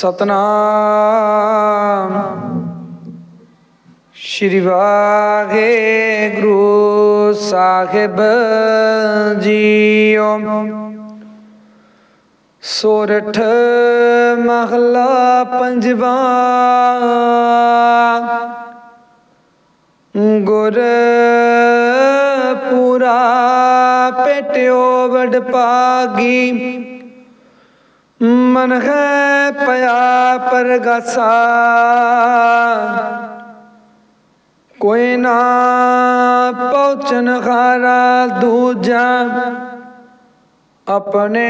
ਸਤਨਾਮ। ਸ਼੍ਰੀ ਵਾਹਿਗੁਰੂ ਸਾਹਿਬ ਜੀਓ। ਸੋਰਠ ਮਹਲਾ ਪੰਜਵਾ। ਗੁਰ ਪੂਰਾ ਪੇਟਿਓ ਵਡ ਪਾਗੀ ਮਨ ਹੈ ਪਿਆ ਪਰਗਾਸਾ। ਕੋਈ ਨਾ ਪਹੁੰਚਨ ਹਾਰਾ ਦੂਜਾ। ਆਪਣੇ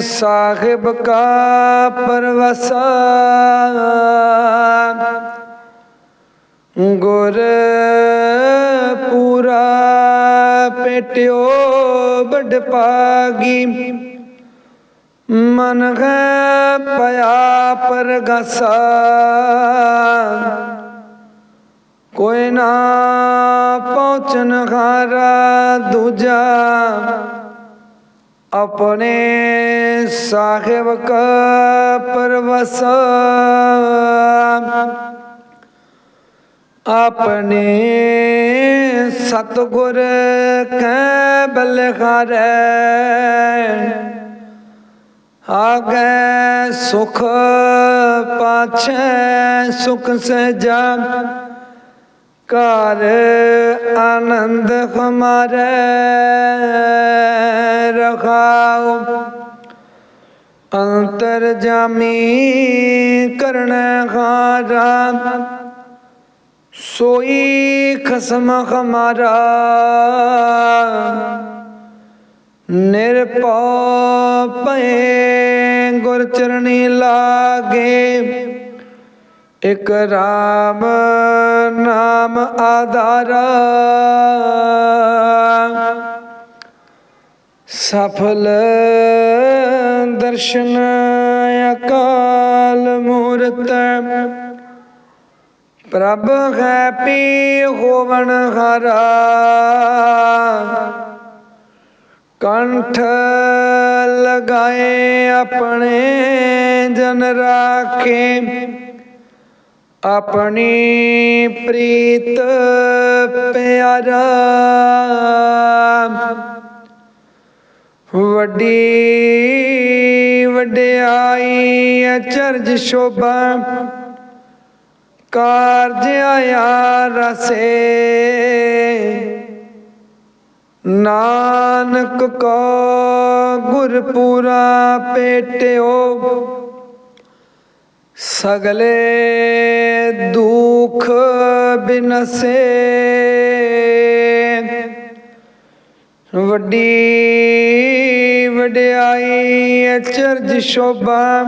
ਸਾਹਿਬ ਕਾ ਪਰਵਸਾ। ਗੁਰ ਪੂਰਾ ਪੇਟਿਓ ਵੱਡ ਪਾਗੀ। ਮਨ ਹੈ ਪਿਆ ਪਰਗਾਸਾ। ਕੋਈ ਨਾ ਪਹੁੰਚਨ ਹਾਰਾ ਦੂਜਾ। ਆਪਣੇ ਸਾਹਿਬ ਕਾ ਪਰਵਸਾ। ਆਪਣੇ ਸਤਗੁਰ ਕੈ ਬਲਹਾਰੈ। ਆਗੇ ਸੁਖ ਪਾਛੈ, ਸੁਖ ਸਜਾ ਘਰ ਆਨੰਦ ਹਮਾਰੇ ਰਖਾਓ ਅੰਤਰ ਜਾਮੀ ਕਰਨ ਹਾਰਾ। ਸੋਈ ਖਸਮ ਹਮਾਰਾ। ਨਿਰਭਉ ਪਏ ਗੁਰ ਚਰਣੀ ਲਾਗੇ। ਇਕ ਰਾਮ ਨਾਮ ਆਧਾਰਾ। ਸਫਲ ਦਰਸ਼ਨ ਅਕਾਲ ਮੂਰਤ। ਪ੍ਰਭ ਹੈ ਪੀ ਹੋਵਨ ਹਰਾ। ਕੰਠ ਲਗਾਏ ਆਪਣੇ ਜਨ ਰਾਖੇ। ਆਪਣੀ ਪ੍ਰੀਤ ਪਿਆਰਾ। ਵੱਡੀ ਵਡਿਆਈ ਅਚਰਜ ਸ਼ੋਭਾ। ਕਾਰਜ ਆਇਆ ਰਸੇ। ਨਾਨਕ ਕੋ ਗੁਰਪੂਰਾ ਪੇਟਿਓ ਸਗਲੇ ਦੁਖ ਬਿਨਸੇ। ਵੱਡੀ ਵਡਿਆਈ ਅਚਰਜ ਸ਼ੋਭਾ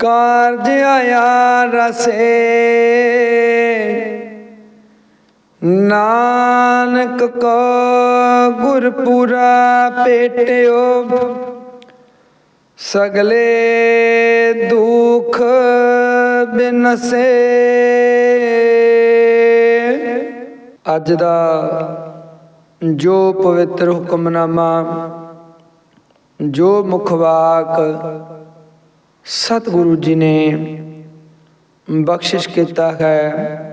ਕਾਰਜ ਆਇਆ ਰਸੇ। ਨਾਨਕ ਕੋ ਗੁਰਪੁਰਾ ਪੇਟਿਓ, ਸਗਲੇ ਦੁਖ ਬਿਨਸੇ। ਅੱਜ ਦਾ ਜੋ ਪਵਿੱਤਰ ਹੁਕਮਨਾਮਾ, ਜੋ ਮੁਖਵਾਕ ਸਤਿਗੁਰੂ ਜੀ ਨੇ ਬਖਸ਼ਿਸ਼ ਕੀਤਾ ਹੈ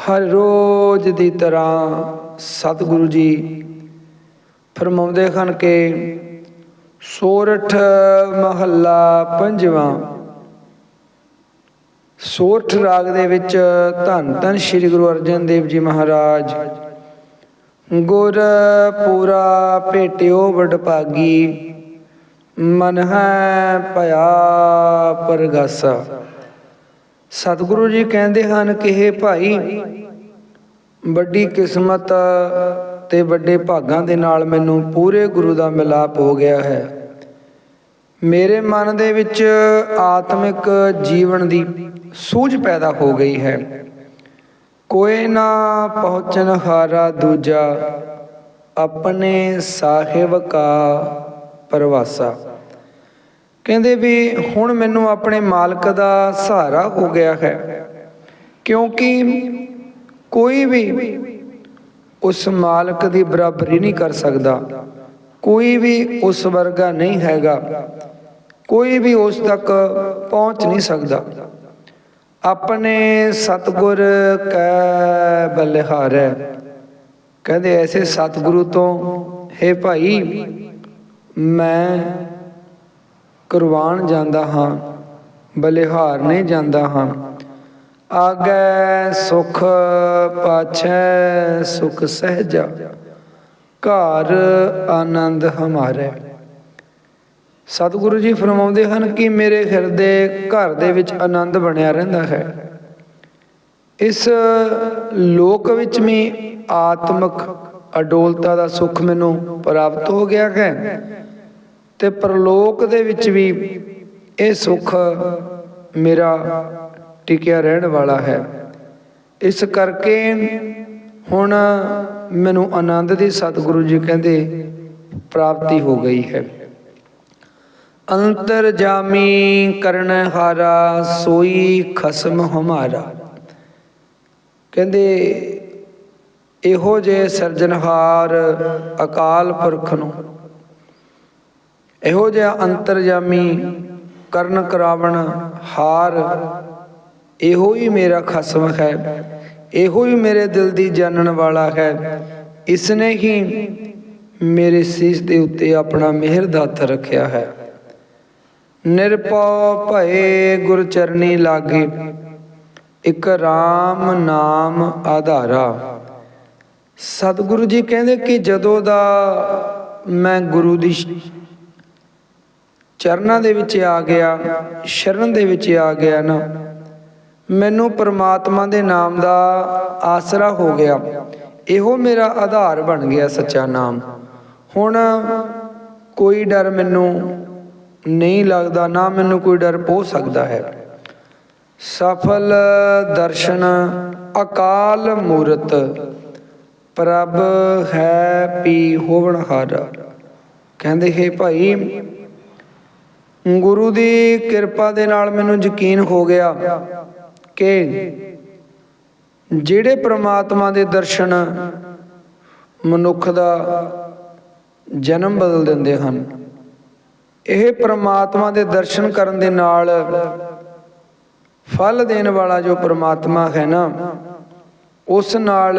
ਹਰ ਰੋਜ਼ ਦੀ ਤਰ੍ਹਾਂ ਸਤਿਗੁਰੂ ਜੀ ਫਰਮਾਉਂਦੇ ਹਨ ਕਿ ਸੋਰਠ ਮਹੱਲਾ ਪੰਜਵਾਂ, ਸੋਰਠ ਰਾਗ ਦੇ ਵਿੱਚ ਧੰਨ ਧੰਨ ਸ੍ਰੀ ਗੁਰੂ ਅਰਜਨ ਦੇਵ ਜੀ ਮਹਾਰਾਜ, ਗੁਰ ਪੂਰਾ ਭੇਟਿਓ ਵਡਭਾਗੀ ਮਨ ਹੈ ਭਇਆ ਪਰਗਾਸਾ। ਸਤਿਗੁਰੂ ਜੀ ਕਹਿੰਦੇ ਹਨ ਕਿ ਇਹ ਭਾਈ, ਵੱਡੀ ਕਿਸਮਤ ਤੇ ਵੱਡੇ ਭਾਗਾਂ ਦੇ ਨਾਲ ਮੈਨੂੰ ਪੂਰੇ ਗੁਰੂ ਦਾ ਮਿਲਾਪ ਹੋ ਗਿਆ ਹੈ। ਮੇਰੇ ਮਨ ਦੇ ਵਿੱਚ ਆਤਮਿਕ ਜੀਵਨ ਦੀ ਸੂਝ ਪੈਦਾ ਹੋ ਗਈ ਹੈ। ਕੋਈ ਨਾ ਪਹੁੰਚਨ ਹਾਰਾ ਦੂਜਾ, ਆਪਣੇ ਸਾਹਿਬ ਕਾ ਪਰਵਾਸਾ। ਕਹਿੰਦੇ ਵੀ ਹੁਣ ਮੈਨੂੰ ਆਪਣੇ ਮਾਲਕ ਦਾ ਸਹਾਰਾ ਹੋ ਗਿਆ ਹੈ, ਕਿਉਂਕਿ ਕੋਈ ਵੀ ਉਸ ਮਾਲਕ ਦੀ ਬਰਾਬਰੀ ਨਹੀਂ ਕਰ ਸਕਦਾ, ਕੋਈ ਵੀ ਉਸ ਵਰਗਾ ਨਹੀਂ ਹੈਗਾ, ਕੋਈ ਵੀ ਉਸ ਤੱਕ ਪਹੁੰਚ ਨਹੀਂ ਸਕਦਾ। ਆਪਣੇ ਸਤਗੁਰ ਕੈ ਬਲਿਹਾਰੈ। ਕਹਿੰਦੇ ਐਸੇ ਸਤਿਗੁਰੂ ਤੋਂ, ਹੈ ਭਾਈ, ਮੈਂ ਕੁਰਬਾਨ ਜਾਂਦਾ ਹਾਂ, ਬਲਿਹਾਰ ਨਹੀਂ ਜਾਂਦਾ ਹਾਂ। ਆਗੈ ਸੁਖ ਪਾਛੈ, ਸੁਖ ਸਹਿਜਾ, ਘਰ ਆਨੰਦ ਹਮਾਰੇ। ਸਤਿਗੁਰੂ ਜੀ ਫਰਮਾਉਂਦੇ ਹਨ ਕਿ ਮੇਰੇ ਹਿਰਦੇ ਘਰ ਦੇ ਵਿੱਚ ਆਨੰਦ ਬਣਿਆ ਰਹਿੰਦਾ ਹੈ। ਇਸ ਲੋਕ ਵਿੱਚ ਵੀ ਆਤਮਿਕ ਅਡੋਲਤਾ ਦਾ ਸੁੱਖ ਮੈਨੂੰ ਪ੍ਰਾਪਤ ਹੋ ਗਿਆ ਹੈ। ਤੇ ਪਰਲੋਕ ਦੇ ਵਿੱਚ ਵੀ ਇਹ ਸੁੱਖ ਮੇਰਾ ਟਿਕਿਆ ਰਹਿਣ ਵਾਲਾ ਹੈ। ਇਸ ਕਰਕੇ ਹੁਣ ਮੈਨੂੰ ਆਨੰਦ ਦੀ ਸਤਿਗੁਰੂ ਜੀ ਕਹਿੰਦੇ ਪ੍ਰਾਪਤੀ ਹੋ ਗਈ ਹੈ। ਅੰਤਰ ਜਾਮੀ ਕਰਨ ਹਾਰਾ ਸੋਈ ਖਸਮ ਹਮਾਰਾ। ਕਹਿੰਦੇ ਇਹੋ ਜੇ ਸਿਰਜਣਹਾਰ ਅਕਾਲ ਪੁਰਖ ਨੂੰ ਇਹੋ ਜਿਹਾ ਅੰਤਰਜਾਮੀ ਕਰਨ ਕਰਾਵਣ ਹਾਰ ਇਹੋ ਹੀ ਮੇਰਾ ਖਸਮ ਹੈ, ਇਹੋ ਹੀ ਮੇਰੇ ਦਿਲ ਦੀ ਜਾਣਨ ਵਾਲਾ ਹੈ। ਇਸ ਨੇ ਹੀ ਮੇਰੇ ਸੀਸ ਦੇ ਉੱਤੇ ਆਪਣਾ ਮਿਹਰ ਦਾ ਰੱਖਿਆ ਹੈ। ਨਿਰਪਉ ਭਏ ਗੁਰ ਚਰਨੀ ਲਾਗੇ, ਇੱਕ RAM ਨਾਮ ਆਧਾਰਾ। ਸਤਿਗੁਰੂ ਜੀ ਕਹਿੰਦੇ ਕਿ ਜਦੋਂ ਦਾ ਮੈਂ ਗੁਰੂ ਦੀ ਚਰਨਾਂ ਦੇ ਵਿੱਚ ਆ ਗਿਆ, ਸ਼ਰਨ ਦੇ ਵਿੱਚ ਆ ਗਿਆ ਨਾ। ਮੈਨੂੰ ਪਰਮਾਤਮਾ ਦੇ ਨਾਮ ਦਾ ਆਸਰਾ ਹੋ ਗਿਆ। ਇਹੋ ਮੇਰਾ ਆਧਾਰ ਬਣ ਗਿਆ ਸੱਚਾ ਨਾਮ। ਹੁਣ ਕੋਈ ਡਰ ਮੈਨੂੰ ਨਹੀਂ ਲੱਗਦਾ, ਨਾ ਮੈਨੂੰ ਕੋਈ ਡਰ ਪੋ ਸਕਦਾ ਹੈ। ਸਫਲ ਦਰਸ਼ਨ ਅਕਾਲ ਮੂਰਤ, ਪ੍ਰਭ ਹੈ ਪੀ ਹੋਵਣ ਹਾਰਾ ਕਹਿੰਦੇ, ਹੈ ਭਾਈ ਗੁਰੂ ਦੀ ਕਿਰਪਾ ਦੇ ਨਾਲ ਮੈਨੂੰ ਯਕੀਨ ਹੋ ਗਿਆ ਕਿ ਜਿਹੜੇ ਪ੍ਰਮਾਤਮਾ ਦੇ ਦਰਸ਼ਨ ਮਨੁੱਖ ਦਾ ਜਨਮ ਬਦਲ ਦਿੰਦੇ ਹਨ, ਇਹ ਪ੍ਰਮਾਤਮਾ ਦੇ ਦਰਸ਼ਨ ਕਰਨ ਦੇ ਨਾਲ ਫਲ ਦੇਣ ਵਾਲਾ ਜੋ ਪ੍ਰਮਾਤਮਾ ਹੈ ਨਾ, ਉਸ ਨਾਲ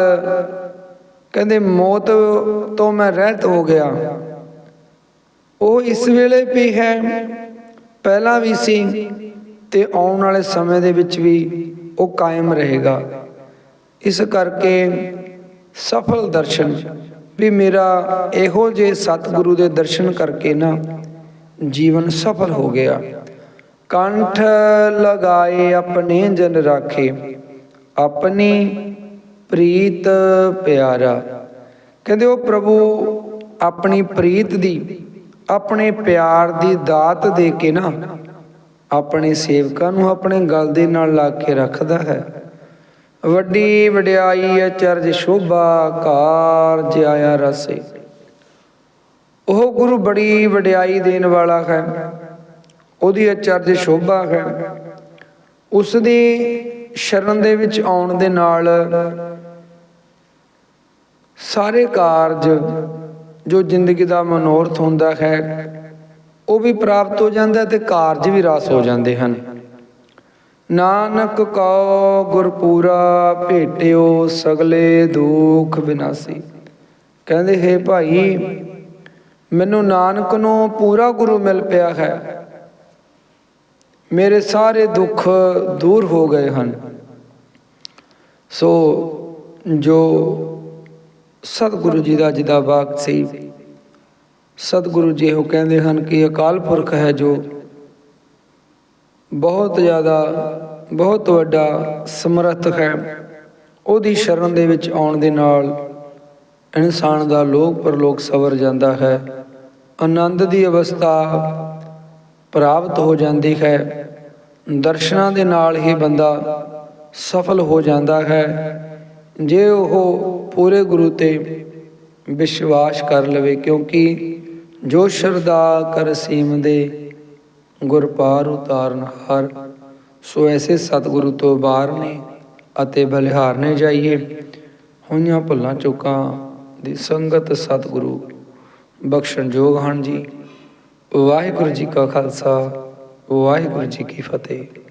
ਕਹਿੰਦੇ ਮੌਤ ਤੋਂ ਮੈਂ ਰਹਿਤ ਹੋ ਗਿਆ। ਉਹ ਇਸ ਵੇਲੇ ਵੀ ਹੈ ਪਹਿਲਾਂ ਵੀ ਸੀ ਤੇ ਆਉਣ ਵਾਲੇ ਸਮੇਂ ਦੇ ਵਿੱਚ ਵੀ ਉਹ ਕਾਇਮ ਰਹੇਗਾ। ਇਸ ਕਰਕੇ ਸਫਲ ਦਰਸ਼ਨ ਵੀ ਮੇਰਾ ਇਹੋ ਜੇ ਸਤਿਗੁਰੂ ਦੇ ਦਰਸ਼ਨ ਕਰਕੇ ਨਾ ਜੀਵਨ ਸਫਲ ਹੋ ਗਿਆ। ਕੰਠ ਲਗਾਏ ਆਪਣੇ ਜਨ ਰਾਖੇ, ਆਪਣੀ ਪ੍ਰੀਤ ਪਿਆਰਾ। ਕਹਿੰਦੇ ਉਹ ਪ੍ਰਭੂ ਆਪਣੀ ਪ੍ਰੀਤ ਦੀ ਆਪਣੇ ਪਿਆਰ ਦੀ ਦਾਤ ਦੇ ਕੇ ਨਾ ਆਪਣੇ ਸੇਵਕਾਂ ਨੂੰ ਆਪਣੇ ਗਲ ਦੇ ਨਾਲ ਲਾ ਕੇ ਰੱਖਦਾ ਹੈ। ਵੱਡੀ ਵਡਿਆਈ ਅਚਰਜ ਸ਼ੋਭਾ, ਕਾਰਜ ਆਇਆ ਰਸੇ। ਉਹ ਗੁਰੂ ਬੜੀ ਵਡਿਆਈ ਦੇਣ ਵਾਲਾ ਹੈ, ਉਹਦੀ ਅਚਰਜ ਸ਼ੋਭਾ ਹੈ। ਉਸ ਦੀ ਸ਼ਰਨ ਦੇ ਵਿੱਚ ਆਉਣ ਦੇ ਨਾਲ ਸਾਰੇ ਕਾਰਜ ਜੋ ਜ਼ਿੰਦਗੀ ਦਾ ਮਨੋਰਥ ਹੁੰਦਾ ਹੈ, ਉਹ ਵੀ ਪ੍ਰਾਪਤ ਹੋ ਜਾਂਦਾ ਤੇ ਕਾਰਜ ਵੀ ਰਾਸ ਹੋ ਜਾਂਦੇ ਹਨ। ਨਾਨਕ ਕਉ ਗੁਰਪੂਰਾ ਭੇਟਿਓ ਸਗਲੇ ਦੁਖ ਬਿਨਾਸੀ। ਕਹਿੰਦੇ, ਹੈ ਭਾਈ, ਮੈਨੂੰ ਨਾਨਕ ਨੂੰ ਪੂਰਾ ਗੁਰੂ ਮਿਲ ਪਿਆ ਹੈ। ਮੇਰੇ ਸਾਰੇ ਦੁੱਖ ਦੂਰ ਹੋ ਗਏ ਹਨ। ਸੋ ਜੋ ਸਤਿਗੁਰੂ ਜੀ ਦਾ ਜਿਹਦਾ ਵਾਕ ਸੀ। ਸਤਿਗੁਰੂ ਜੀ ਉਹ ਕਹਿੰਦੇ ਹਨ ਕਿ ਅਕਾਲ ਪੁਰਖ ਹੈ ਜੋ ਬਹੁਤ ਜ਼ਿਆਦਾ, ਬਹੁਤ ਵੱਡਾ ਸਮਰੱਥ ਹੈ। ਉਹਦੀ ਸ਼ਰਨ ਦੇ ਵਿੱਚ ਆਉਣ ਦੇ ਨਾਲ ਇਨਸਾਨ ਦਾ ਲੋਕ ਪਰਲੋਕ ਸਵਰ ਜਾਂਦਾ ਹੈ। ਆਨੰਦ ਦੀ ਅਵਸਥਾ ਪ੍ਰਾਪਤ ਹੋ ਜਾਂਦੀ ਹੈ। ਦਰਸ਼ਨਾਂ ਦੇ ਨਾਲ ਹੀ ਬੰਦਾ ਸਫਲ ਹੋ ਜਾਂਦਾ ਹੈ। ਜੇ ਉਹ ਪੂਰੇ ਗੁਰੂ ਤੇ ਵਿਸ਼ਵਾਸ ਕਰ ਲਵੇ, ਕਿਉਂਕਿ ਜੋ ਸ਼ਰਧਾ ਕਰ ਸੀਮ ਦੇ ਗੁਰ ਪਾਰ ਉਤਾਰਨ ਹਾਰ, ਸੋ ਐਸੇ ਸਤਿਗੁਰੂ ਤੋਂ ਬਾਹਰ ਨੇ ਅਤੇ ਬਲਿਹਾਰ ਨੇ ਜਾਈਏ। ਹੋਈਆਂ ਭੁੱਲਾਂ ਚੁੱਕਾਂ ਦੀ ਸੰਗਤ ਸਤਿਗੁਰੂ ਬਖਸ਼ਣ ਜੋਗ ਹਨ ਜੀ। ਵਾਹਿਗੁਰੂ ਜੀ ਕਾ ਖਾਲਸਾ, ਵਾਹਿਗੁਰੂ ਜੀ ਕੀ ਫਤਿਹ।